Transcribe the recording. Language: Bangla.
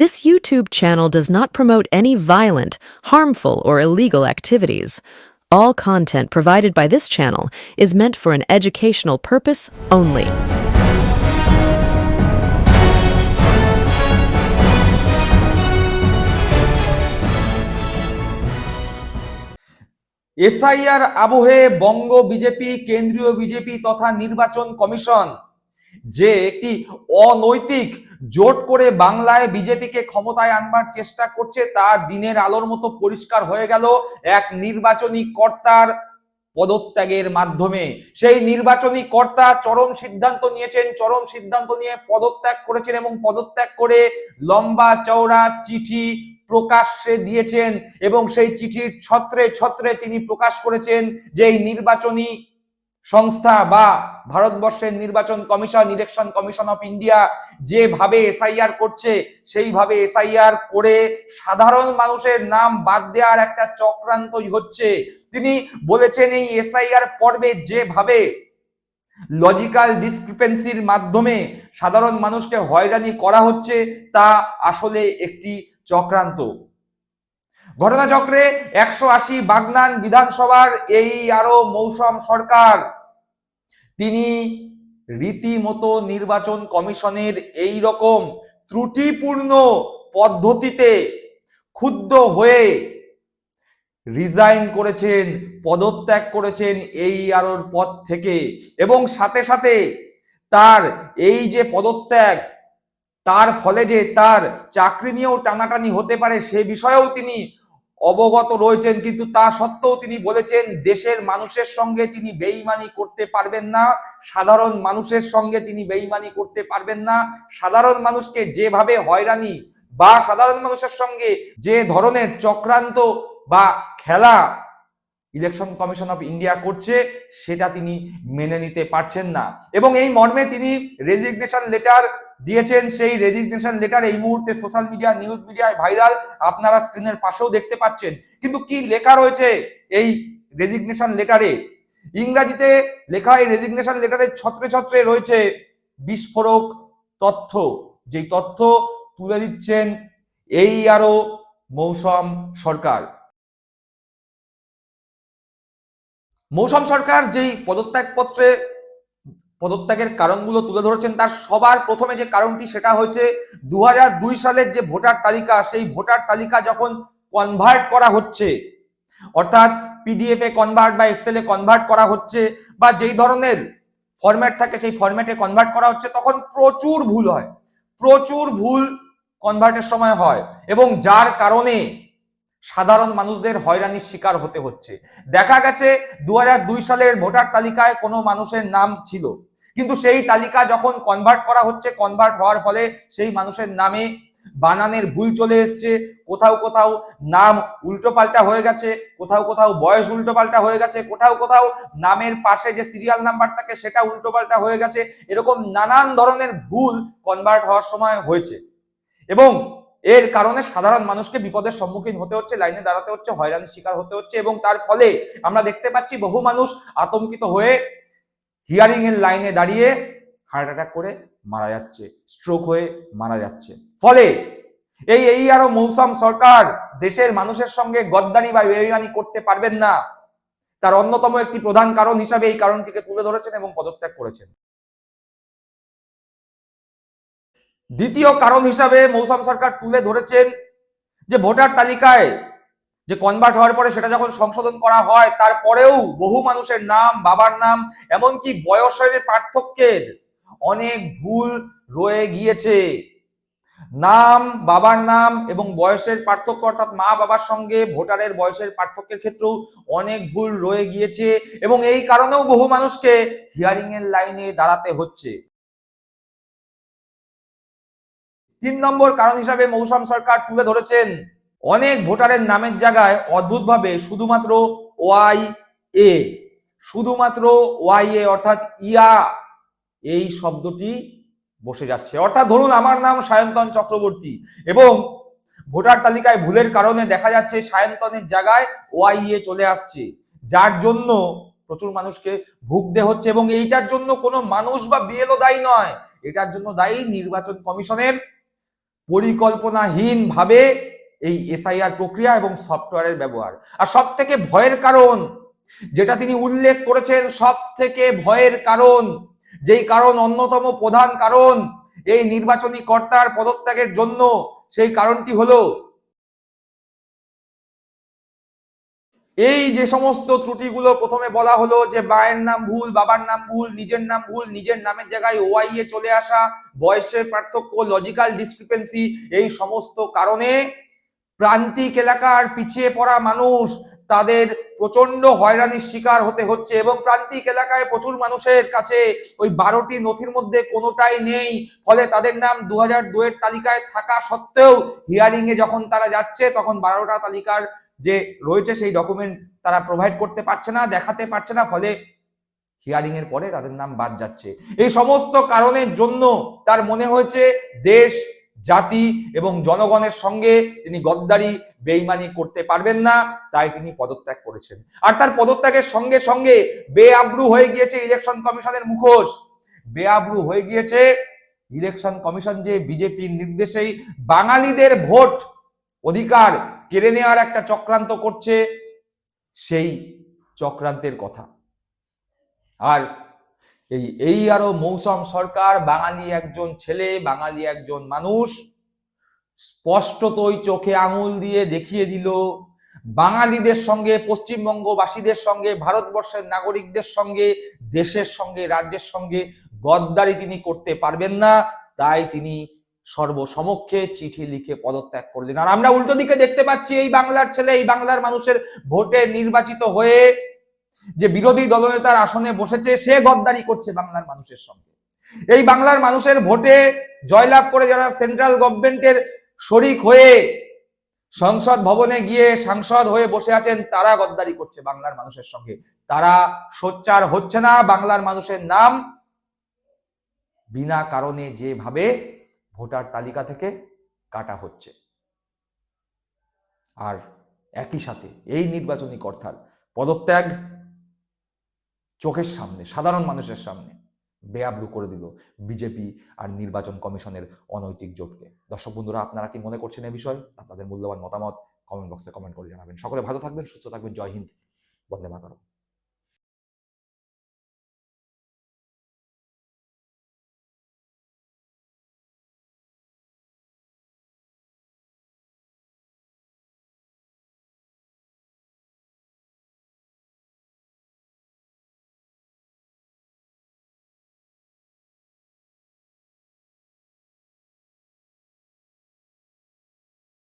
This YouTube channel does not promote any violent, harmful, or illegal activities. All content provided by this channel is meant for an educational purpose only. SIR আবহে বঙ্গ বিজেপি কেন্দ্রীয় বিজেপি তথা নির্বাচন কমিশন যে একটি অনৈতিক জোট করে বাংলায় বিজেপিকে ক্ষমতায় আনবার চেষ্টা করছে তা দিনের আলোর মতো পরিষ্কার হয়ে গেল এক নির্বাচনী কর্তার পদত্যাগের মাধ্যমে। সেই নির্বাচনী কর্তা চরম সিদ্ধান্ত নিয়েছেন, চরম সিদ্ধান্ত নিয়ে পদত্যাগ করেছেন এবং পদত্যাগ করে লম্বা চওড়া চিঠি প্রকাশ্যে দিয়েছেন এবং সেই চিঠির ছত্রে ছত্রে তিনি প্রকাশ করেছেন যে এই নির্বাচনী সংস্থা বা ভারতবর্ষের নির্বাচন commission election commission of India যেভাবে এসআইআর করছে, সেইভাবে এসআইআর করে সাধারণ মানুষের নাম বাদ দেওয়ার একটা চক্রান্ত হচ্ছে। তিনি বলেছেন এই এসআইআর পর্বে যেভাবে লজিক্যাল ডিসক্রিপেন্সির মাধ্যমে সাধারণ মানুষকে হয়রানি করা হচ্ছে, তা আসলে একটি চক্রান্ত। ঘটনাচক্রে একশো আশি বাগনান বিধানসভার এই আরও মৌসম সরকার তিনি রীতিমতো নির্বাচন কমিশনের এই রকম ত্রুটিপূর্ণ পদ্ধতিতে ক্ষুব্ধ হয়ে রিজাইন করেছেন, পদত্যাগ করেছেন এই আরোর পদ থেকে এবং সাথে সাথে তার এই যে পদত্যাগ, তার ফলে যে তার চাকরি নিয়েও টানাটানি হতে পারে সে বিষয়েও তিনি অবগত রয়েছেন, কিন্তু তা সত্ত্বেও তিনি বলেছেন, দেশের মানুষের সঙ্গে তিনি বেইমানি করতে পারবেন না, সাধারণ মানুষের সঙ্গে তিনি বেইমানি করতে পারবেন না, সাধারণ মানুষকে যেভাবে হয়রানি বা সাধারণ মানুষের সঙ্গে যে ধরনের চক্রান্ত বা খেলা ইলেকশন কমিশন অফ ইন্ডিয়া করছে, সেটা তিনি মেনে নিতে পারছেন না। এবং এই মর্মে তিনি রেজিগনেশন লেটার দিয়েছেন সেই রেজিগনেশন লেটার এই মুহূর্তে সোশ্যাল মিডিয়া নিউজ মিডিয়ায় ভাইরাল আপনারা স্ক্রিনের পাশেও দেখতে পাচ্ছেন। কিন্তু কি লেখা রয়েছে এই রেজিগনেশন লেটারে ইংরাজিতে লেখা এই রেজিগনেশন লেটারের ছত্রে ছত্রে রয়েছে বিস্ফোরক তথ্য। যেই তথ্য তুলে দিচ্ছেন এই আরও মৌসম সরকার। মৌসম সরকার যেই পদত্যাগপত্রে পদত্যাগের কারণগুলো তুলে ধরেছেন। তার সবার প্রথমে যে কারণটি, সেটা হয়েছে দু সালের যে ভোটার তালিকা, সেই ভোটার তালিকা যখন কনভার্ট করা হচ্ছে, অর্থাৎ পিডিএফ এ কনভার্ট বা এক্সেল এ কনভার্ট করা হচ্ছে বা যেই ধরনের ফরম্যাট থাকে, সেই ফরম্যাটে কনভার্ট করা হচ্ছে, তখন প্রচুর ভুল হয়। প্রচুর ভুল কনভার্টের সময় হয় এবং যার কারণে সাধারণ মানুষদের হয়রানির শিকার হতে হচ্ছে। দেখা গেছে দু হাজার দুই সালের ভোটার তালিকায় কোনো মানুষের নাম ছিল। কিন্তু সেই তালিকা যখন কনভার্ট করা হচ্ছে কনভার্ট হওয়ার ফলে সেই মানুষের নামে বানানের ভুল চলে এসছে। কোথাও কোথাও নাম উল্টোপাল্টা হয়ে গেছে, কোথাও কোথাও বয়স উল্টোপাল্টা হয়ে গেছে, কোথাও কোথাও নামের পাশে যে সিরিয়াল নাম্বার থাকে সেটা উল্টোপাল্টা হয়ে গেছে। এরকম নানান ধরনের ভুল কনভার্ট হওয়ার সময় হয়েছে। এবং এর কারণে সাধারণ মানুষকে বিপদের সম্মুখীন হতে হচ্ছে, লাইনে দাঁড়াতে হচ্ছে, হয়রানির শিকার হতে হচ্ছে এবং তার ফলে আমরা দেখতে পাচ্ছি বহু মানুষ আতঙ্কিত হয়ে হিয়ারিং এর লাইনে দাঁড়িয়ে হার্ট অ্যাটাক করে মারা যাচ্ছে স্ট্রোক হয়ে মারা যাচ্ছে। ফলে এই এই আরও মৌসুম সরকার দেশের মানুষের সঙ্গে গদ্দারি বা বেইমানি করতে পারবেন না। তার অন্যতম একটি প্রধান কারণ হিসাবে এই কারণটিকে তুলে ধরেছেন এবং পদত্যাগ করেছেন। দ্বিতীয় কারণ হিসাবে মৌসুম সরকার তুলে ধরেছেন যে ভোটার তালিকায় যে কনভার্ট হওয়ার পরে সেটা যখন সংশোধন করা হয়, তারপরেও বহু মানুষের নাম, বাবার নাম, এমনকি বয়সের পার্থক্যের অনেক ভুল রয়ে গিয়েছে। নাম, বাবার নাম এবং বয়সের পার্থক্য অর্থাৎ মা, বাবার সঙ্গে ভোটারের বয়সের পার্থক্যের ক্ষেত্রেও অনেক ভুল রয়ে গিয়েছে এবং এই কারণেও বহু মানুষকে হিয়ারিং এর লাইনে দাঁড়াতে হচ্ছে। তিন নম্বর কারণ হিসাবে মৌসুম সরকার তুলে ধরেছেন। অনেক ভোটারের নামের জায়গায় অদ্ভুতভাবে শুধুমাত্র ওয়াই এ। শুধুমাত্র ওয়াই এ অর্থাৎ ইয়া। এই শব্দটি বসে যাচ্ছে। অর্থাৎ ধরুন আমার নাম সায়ন্তন চক্রবর্তী এবং ভোটার তালিকায় ভুলের কারণে দেখা যাচ্ছে সায়ন্তনের জায়গায় ওয়াই এ চলে আসছে। যার জন্য প্রচুর মানুষকে ভুগতে হচ্ছে এবং এইটার জন্য কোনো মানুষ বা বিএলও দায়ী নয়। এটার জন্য দায়ী নির্বাচন কমিশনের পরিকল্পনাহীন ভাবে এই এসআইআর প্রক্রিয়া এবং সফটওয়্যারের ব্যবহার। আর সব থেকে ভয়ের কারণ, যেটা তিনি উল্লেখ করেছেন সব থেকে ভয়ের কারণ, যেই কারণ অন্যতম প্রধান কারণ, এই নির্বাচনী কর্তার পদত্যাগের জন্য, সেই কারণটি হলো এই যে সমস্ত ত্রুটিগুলো প্রথমে বলা হলো যে মায়ের নাম ভুল, বাবার নাম ভুল, নিজের নাম ভুল, নিজের নামের জায়গায় ওয়াই এ চলে আসা, বয়সের পার্থক্য লজিক্যাল ডিসক্রিপেন্সি এই সমস্ত কারণে প্রান্তিক এলাকার পিছিয়ে পড়া মানুষ তাদের প্রচণ্ড হয়রানির শিকার হতে হচ্ছে এবং প্রান্তিক এলাকায় প্রচুর মানুষের কাছে ওই বারোটি নথির মধ্যে কোনোটাই নেই। ফলে তাদের নাম দু হাজার দুয়ের তালিকায় থাকা সত্ত্বেও হিয়ারিং এ যখন তারা যাচ্ছে, তখন বারোটা তালিকার যে রয়েছে সেই ডকুমেন্ট তারা প্রোভাইড করতে পারছে না, দেখাতে পারছে না, ফলে হিয়ারিং এর পরে তাদের নাম বাদ যাচ্ছে। এই সমস্ত কারণের জন্য তার মনে হয়েছে দেশ, জাতি এবং জনগণের সঙ্গে তিনি গদ্দারি, বেইমানি করতে পারবেন না, তাই তিনি পদত্যাগ করেছেন। আর তার পদত্যাগের সঙ্গে সঙ্গে বেআব্রু হয়ে গিয়েছে ইলেকশন কমিশনের মুখোশ। বেআব্রু হয়ে গিয়েছে ইলেকশন কমিশন যে বিজেপির নির্দেশেই বাঙালিদের ভোট অধিকার কেড়ে নেওয়ার একটা চক্রান্ত করছে, সেই চক্রান্তের কথা। আর এই এই আরও মৌসম সরকার, বাঙালি একজন ছেলে, বাঙালি একজন মানুষ, স্পষ্টতই চোখে আঙুল দিয়ে দেখিয়ে দিল, বাঙালিদের সঙ্গে, পশ্চিমবঙ্গবাসীদের সঙ্গে, ভারতবর্ষের নাগরিকদের সঙ্গে, দেশের সঙ্গে, রাজ্যের সঙ্গে গদ্দারি তিনি করতে পারবেন না, তাই তিনি সর্বসমক্ষে চিঠি লিখে পদত্যাগ করলেন। আর আমরা উল্টো দিকে দেখতে পাচ্ছি, এই বাংলার ছেলে, এই বাংলার মানুষের ভোটে নির্বাচিত হয়ে যে বিরোধী দলনেতার আসনে বসেছে, সে গদ্দারি করছে বাংলার মানুষের সঙ্গে। এই বাংলার মানুষের ভোটে জয়লাভ করে যারা সেন্ট্রাল গভর্নমেন্টের শরিক হয়ে সংসদ ভবনে গিয়ে সাংসদ হয়ে বসে আছেন, তারা গদ্দারি করছে বাংলার মানুষের সঙ্গে। তারা সোচ্চার হচ্ছে না, বাংলার মানুষের নাম বিনা কারণে যেভাবে ভোটার তালিকা থেকে কাটা হচ্ছে। আর একই সাথে এই নির্বাচনী কর্তার পদত্যাগ চোখের সামনে, সাধারণ মানুষের সামনে বেআব্রু করে দিল বিজেপি আর নির্বাচন কমিশনের অনৈতিক জোটকে। দর্শক বন্ধুরা, আপনারা কি মনে করছেন এ বিষয়ে? আপনাদের মূল্যবান মতামত কমেন্ট বক্সে কমেন্ট করে জানাবেন। সকলে ভালো থাকবেন, সুস্থ থাকবেন। জয় হিন্দ, বন্দে মাতারম।